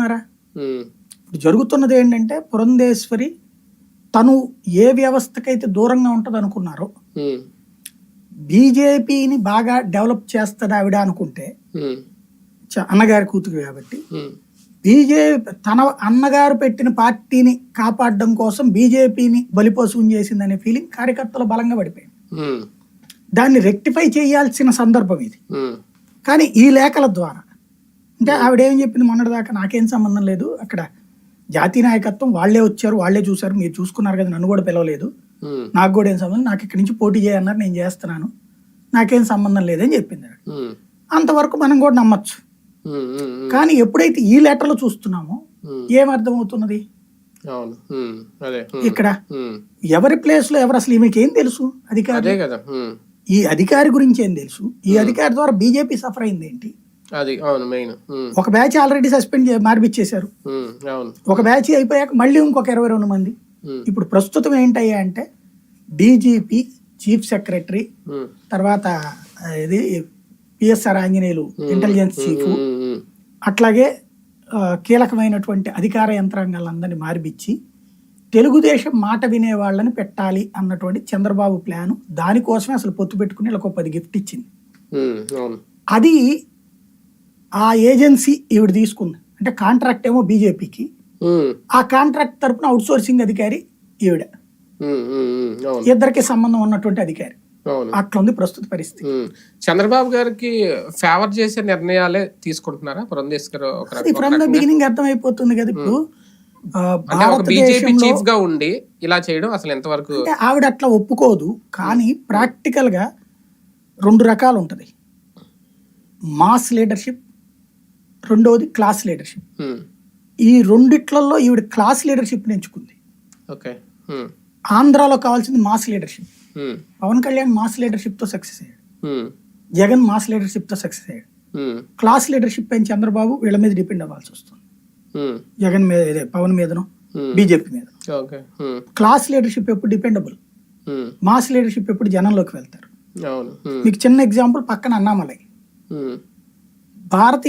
ఉన్నారా ఇప్పుడు జరుగుతున్నది ఏంటంటే పురంధేశ్వరి తను ఏ వ్యవస్థకైతే దూరంగా ఉంటుంది అనుకున్నారో బీజేపీని బాగా డెవలప్ చేస్తుంది ఆవిడ అనుకుంటే అన్నగారి కూతురు కాబట్టి బీజేపీ తన అన్నగారు పెట్టిన పార్టీని కాపాడడం కోసం బీజేపీని బలిపశువుం చేసిందనే ఫీలింగ్ కార్యకర్తలు బలంగా పడిపోయింది దాన్ని రెక్టిఫై చేయాల్సిన సందర్భం ఇది. కానీ ఈ లేఖల ద్వారా అంటే ఆవిడ ఏం చెప్పింది? మొన్నటిదాకా నాకేం సంబంధం లేదు. అక్కడ జాతీయ నాయకత్వం వాళ్ళే వచ్చారు వాళ్ళే చూశారు. మీరు చూసుకున్నారు కదా నన్ను కూడా పిలవలేదు. నాకు కూడా ఏం సంబంధం నాకు ఇక్కడి నుంచి పోటీ చేయన్నారు నేను చేస్తున్నాను. నాకేం సంబంధం లేదని చెప్పింది అంతవరకు మనం కూడా నమ్మచ్చు. కానీ ఎప్పుడైతే ఈ లెటర్లు చూస్తున్నామో ఉమ్, ఏం అర్థమవుతున్నది? అవును. ఉమ్, అదే. ఉమ్, ఇక్కడ ఎవరి ప్లేస్లో ఎవరు అసలు ఈమెకి ఏం తెలుసు? అధికారి ఈ అధికారి గురించి ఏం తెలుసు? ఈ అధికారి ద్వారా బీజేపీ సఫర్ అయింది ఏంటి? అది అవును మెయిన్. ఒక బ్యాచ్ ఆల్రెడీ సస్పెండ్ మార్పిచ్చేశారు. అవును. ఒక బ్యాచ్ అయిపోయాక మళ్ళీ ఇంకొక ఇరవై రెండు మంది. ఇప్పుడు ప్రస్తుతం ఏంటయ్యా అంటే డీజీపీ చీఫ్ సెక్రటరీ తర్వాత ఇది పిఎస్ఆర్ ఆంజనేయులు ఇంటెలిజెన్స్ చీఫ్. అట్లాగే కీలకమైనటువంటి అధికార యంత్రాంగాలందరినీ మార్పిచ్చి తెలుగుదేశం మాట వినే వాళ్ళని పెట్టాలి అన్నటువంటి చంద్రబాబు ప్లాను దానికోసమే అసలు పొత్తు పెట్టుకుని వీళ్ళకి ఒక పది గిఫ్ట్ ఇచ్చింది. అది ఆ ఏజెన్సీ ఈవిడ తీసుకుంది. అంటే కాంట్రాక్ట్ ఏమో బీజేపీకి. ఆ కాంట్రాక్ట్ తరపున అవుట్ సోర్సింగ్ అధికారి ఈవిడ. ఇద్దరికి సంబంధం ఉన్నటువంటి అధికారి. అవును. అట్లుంది ప్రస్తుత పరిస్థితి. చంద్రబాబు గారికి ఫేవర్ చేసే నిర్ణయాలే తీసుకుంటున్నారా? అది రకం- ఫ్రమ్ ద బిగినింగ్ అర్థమైపోతుంది కదా ఇప్పుడు. బీజేపీ చీఫ్గా ఉండి ఇలా చేయడం అసలు ఎంతవరకు ఆవిడ అట్లా ఒప్పుకోదు. కానీ ప్రాక్టికల్గా రెండు రకాలు ఉంటది. మాస్ లీడర్షిప్ రెండవది క్లాస్ లీడర్షిప్ ఈ రెండిట్లలో ఈవిడ క్లాస్ లీడర్షిప్ ఎంచుకుంది. ఓకే ఉమ్, ఆంధ్రాలో కావాల్సింది mass leadership um, Pawan Kalyan mass లీడర్షిప్తో success అయ్యాడు. ఉమ్, జగన్ మాస్ లీడర్షిప్తో సక్సెస్ అయ్యాడు. క్లాస్ లీడర్షిప్ అయిన చంద్రబాబు వీళ్ళ మీద డిపెండ్ అవ్వాల్సి వస్తుంది. జగన్ మీద ఇదే పవన్ మీదను బీజేపీ మీద క్లాస్ లీడర్షిప్ ఎప్పుడు డిపెండబుల్ మాస్ లీడర్షిప్ ఎప్పుడు జనంలోకి వెళ్తారు? మీకు చిన్న ఎగ్జాంపుల్ పక్కన అన్నామలై. భారతీయ